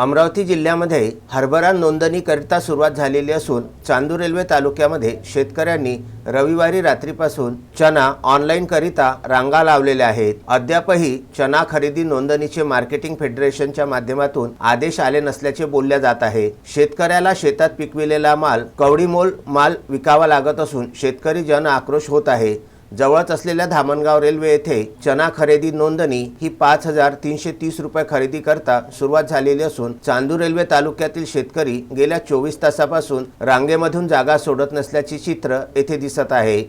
अमरावती जिल्ह्यामध्ये हरभरा नोंदणीकरिता सुरुवात झालेली असून चांदूर रेल्वे तालुक्यामध्ये शेतकऱ्यांनी रविवारी रात्रीपासून चना ऑनलाईनकरिता रांगा लावलेल्या आहेत. अद्यापही चना खरेदी नोंदणीचे मार्केटिंग फेडरेशनच्या माध्यमातून आदेश आले नसल्याचे बोलल्या जात आहे. शेतकऱ्याला शेतात पिकविलेला माल कवडीमोल माल विकावा लागत असून शेतकरी जन आक्रोश होत आहे. जवळच असलेल्या धामणगाव रेल्वे येथे चना खरेदी नोंदणी ही पाच हजार तीनशे तीस रुपये खरेदी करता सुरुवात झालेली असून चांदूर रेल्वे तालुक्यातील शेतकरी गेल्या चोवीस तासापासून रांगेमधून जागा सोडत नसल्याचे चित्र येथे दिसत आहे.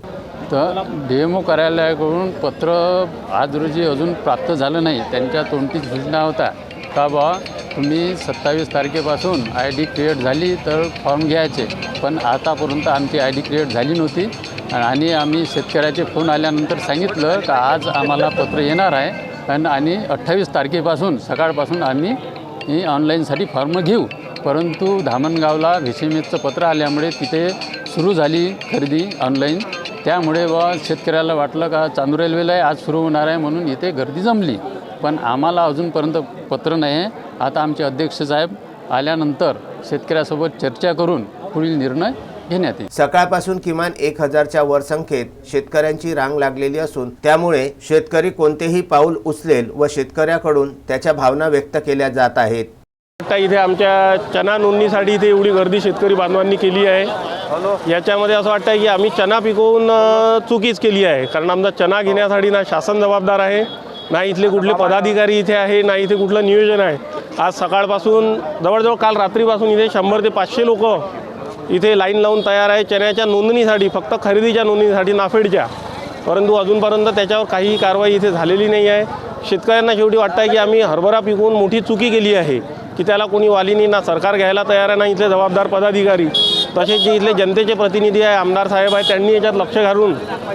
तर डीएमओ कार्यालयाकडून पत्र आज रोजी अजून प्राप्त झालं नाही. त्यांच्या तोंडीच सूचना होता का बा तुम्ही सत्तावीस तारखेपासून आय डी क्रिएट झाली तर फॉर्म घ्यायचे. पण आतापर्यंत आमची आय डी क्रिएट झाली नव्हती. आणि आम्ही शेतकऱ्याचे फोन आल्यानंतर सांगितलं का आज आम्हाला पत्र येणार आहे. आणि आणि अठ्ठावीस तारखेपासून सकाळपासून आम्ही ऑनलाईनसाठी फॉर्म घेऊ. परंतु धामणगावला व्हिसीमेचं पत्र आल्यामुळे तिथे सुरू झाली खरेदी ऑनलाईन. त्यामुळे व शेतकऱ्याला वाटलं का चांदूर रेल्वेला आज सुरू होणार आहे म्हणून इथे गर्दी जमली. पण आम्हाला अजूनपर्यंत पत्र नाही आहे. आता आमचे अध्यक्ष साहेब आल्यानंतर शेतकऱ्यासोबत चर्चा करून पुढील निर्णय घेण्यात येईल. सकाळपासून किमान एक हजारच्या वर संख्येत शेतकऱ्यांची रांग लागलेली असून त्यामुळे शेतकरी कोणतेही पाऊल उचलेल व शेतकऱ्याकडून त्याच्या भावना व्यक्त केल्या जात आहेत. आता इथे आमच्या चना नोंदणीसाठी इथे एवढी गर्दी शेतकरी बांधवांनी केली आहे. याच्यामध्ये असं वाटतं की आम्ही चना पिकवून चुकीच केली आहे. कारण आमचा चना घेण्यासाठी ना शासन जबाबदार आहे ना इथले कुठले पदाधिकारी इथे आहे ना इथे कुठलं नियोजन आहे. आज सकाळपासून जवळजवळ काल रात्रीपासून इथे शंभर ते पाचशे लोक इथे लाईन लावून तयार आहे. चण्याच्या नोंदणीसाठी फक्त खरेदीच्या नोंदणीसाठी नाफेडच्या. परंतु अजूनपर्यंत त्याच्यावर काहीही कारवाई इथे झालेली नाही आहे. शेतकऱ्यांना शेवटी वाटतं आहे की आम्ही हरभरा पिकवून मोठी चुकी केली आहे की त्याला कोणी वालीनी ना सरकार घ्यायला तयार आहे ना इथले जबाबदार पदाधिकारी. तसेच जे इथले जनतेचे प्रतिनिधी आहे आमदार साहेब आहे त्यांनी याच्यात लक्ष घालून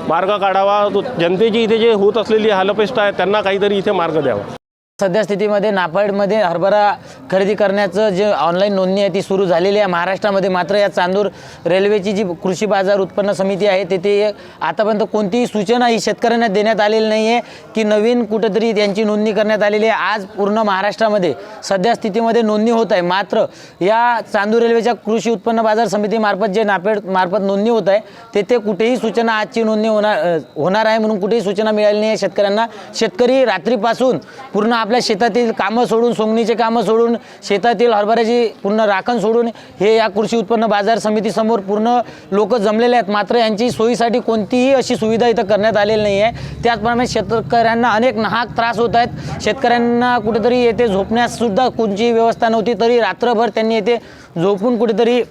मार्ग काढावा. तो जनतेची इथे जे होत असलेली हालपेष्ट आहे त्यांना काहीतरी इथे मार्ग द्यावा. सध्या स्थितीमध्ये नाफेडमध्ये हरभरा खरेदी करण्याचं जे ऑनलाईन नोंदणी आहे ती सुरू झालेली आहे. महाराष्ट्रामध्ये मात्र या चांदूर रेल्वेची जी कृषी बाजार उत्पन्न समिती आहे तेथे आतापर्यंत कोणतीही सूचना ही शेतकऱ्यांना देण्यात आलेली नाही आहे की नवीन कुठंतरी त्यांची नोंदणी करण्यात आलेली आहे. आज पूर्ण महाराष्ट्रामध्ये सध्या स्थितीमध्ये नोंदणी होत आहे. मात्र या चांदूर रेल्वेच्या कृषी उत्पन्न बाजार समितीमार्फत जे नाफेड मार्फत नोंदणी होत आहे तेथे कुठेही सूचना आजची नोंदणी होणार होणार आहे म्हणून कुठेही सूचना मिळाली नाही आहे शेतकऱ्यांना शेतकरी रात्रीपासून पूर्ण आपल्या शेतातील कामं सोडून सोंगणीचे कामं सोडून शेतातील हरभऱ्याची पूर्ण राखण सोडून हे या कृषी उत्पन्न बाजार समितीसमोर पूर्ण लोक जमलेले आहेत. मात्र यांची सोयीसाठी कोणतीही अशी सुविधा इथं करण्यात आलेली नाही आहे. त्याचप्रमाणे शेतकऱ्यांना अनेक नाहक त्रास होत आहेत. शेतकऱ्यांना कुठेतरी येथे झोपण्याससुद्धा कोणतीही व्यवस्था नव्हती तरी रात्रभर त्यांनी येथे झोपून कुठेतरी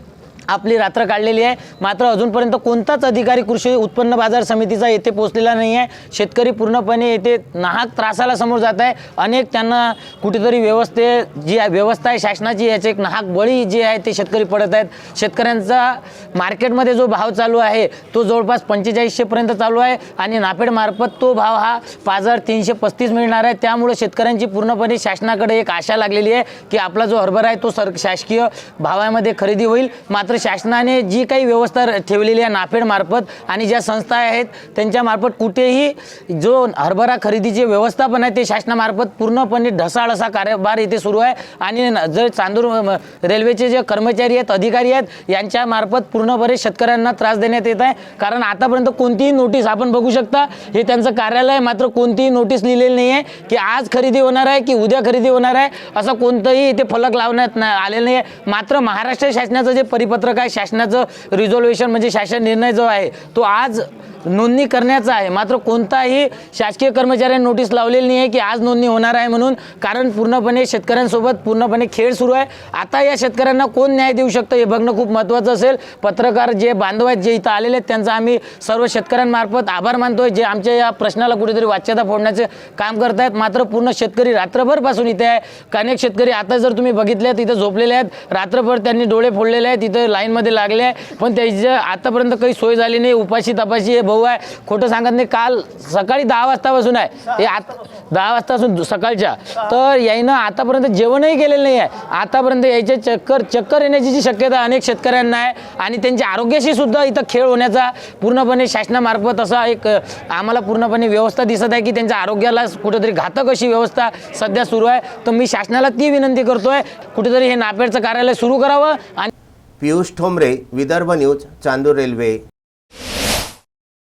आपली रात्र काढलेली आहे. मात्र अजूनपर्यंत कोणताच अधिकारी कृषी उत्पन्न बाजार समितीचा येथे पोहोचलेला नाही आहे शेतकरी पूर्णपणे येथे नाहक त्रासाला समोर जात आहे. अनेक त्यांना कुठेतरी व्यवस्थे जी आहे व्यवस्था आहे शासनाची याचे एक नाहक बळी जे आहे ते शेतकरी पडत आहेत. शेतकऱ्यांचा मार्केटमध्ये जो भाव चालू आहे तो जवळपास पंचेचाळीसशेपर्यंत चालू आहे आणि नाफेडमार्फत तो भाव हा पाच हजार तीनशे पस्तीस मिळणार आहे. त्यामुळे शेतकऱ्यांची पूर्णपणे शासनाकडे एक आशा लागलेली आहे की आपला जो हरभरा आहे तो सर शासकीय भावामध्ये खरेदी होईल. मात्र शासनाने जी काही व्यवस्था ठेवलेली आहे नाफेडमार्फत आणि ज्या संस्था आहेत त्यांच्यामार्फत कुठेही जो हरभरा खरेदीचे व्यवस्थापन आहे ते शासनामार्फत पूर्णपणे ढसाळ असा कारभार इथे सुरू आहे. आणि जर चांदूर रेल्वेचे जे कर्मचारी आहेत अधिकारी आहेत यांच्यामार्फत पूर्णपणे शेतकऱ्यांना त्रास देण्यात येत आहे. कारण आतापर्यंत कोणतीही नोटीस आपण बघू शकता. हे त्यांचं कार्यालय मात्र कोणतीही नोटीस लिहिलेली नाही आहे की आज खरेदी होणार आहे की उद्या खरेदी होणार आहे. असं कोणतंही इथे फलक लावण्यात आलेलं नाही आहे मात्र महाराष्ट्र शासनाचं जे परिपत्रक आहे शासनाचं रिझॉल्युशन म्हणजे शासन निर्णय जो आहे तो आज नोंदणी करण्याचा आहे. मात्र कोणताही शासकीय कर्मचाऱ्यांनी नोटीस लावलेली नाही आहे की आज नोंदणी होणार आहे म्हणून. कारण पूर्णपणे शेतकऱ्यांसोबत पूर्णपणे खेळ सुरू आहे. आता या शेतकऱ्यांना कोण न्याय देऊ शकतं हे बघणं खूप महत्त्वाचं असेल. पत्रकार जे बांधव आहेत जे इथं आलेले आहेत त्यांचा आम्ही सर्व शेतकऱ्यांमार्फत आभार मानतोय. जे आमच्या या प्रश्नाला कुठेतरी वाच्यता फोडण्याचे काम करतायत. मात्र पूर्ण शेतकरी रात्रभरपासून इथे आहे. अनेक शेतकरी आता जर तुम्ही बघितले तिथं झोपलेले आहेत. रात्रभर त्यांनी डोळे फोडलेले आहेत तिथं लाईनमध्ये लागले आहे पण त्याची आतापर्यंत काही सोय झाली नाही. उपाशी तपाशी हे भाऊ आहे. खोटं सांगत नाही. काल सकाळी दहा वाजतापासून आहे. हे आत दहा वाजतापासून सकाळच्या. तर याईनं आतापर्यंत जेवणही केलेलं नाही आहे. आतापर्यंत यायचे चक्कर चक्कर येण्याची जी शक्यता अनेक शेतकऱ्यांना आहे आणि त्यांच्या आरोग्याशी सुद्धा इथं खेळ होण्याचा पूर्णपणे शासनामार्फत असा एक आम्हाला पूर्णपणे व्यवस्था दिसत आहे की त्यांच्या आरोग्याला कुठेतरी घातक अशी व्यवस्था सध्या सुरू आहे. तर मी शासनाला ती विनंती करतोय कुठेतरी हे नापेडचं कार्यालय सुरू करावं आणि पियुष ठोंबरे विदर्भ न्यूज चांदूर रेल्वे.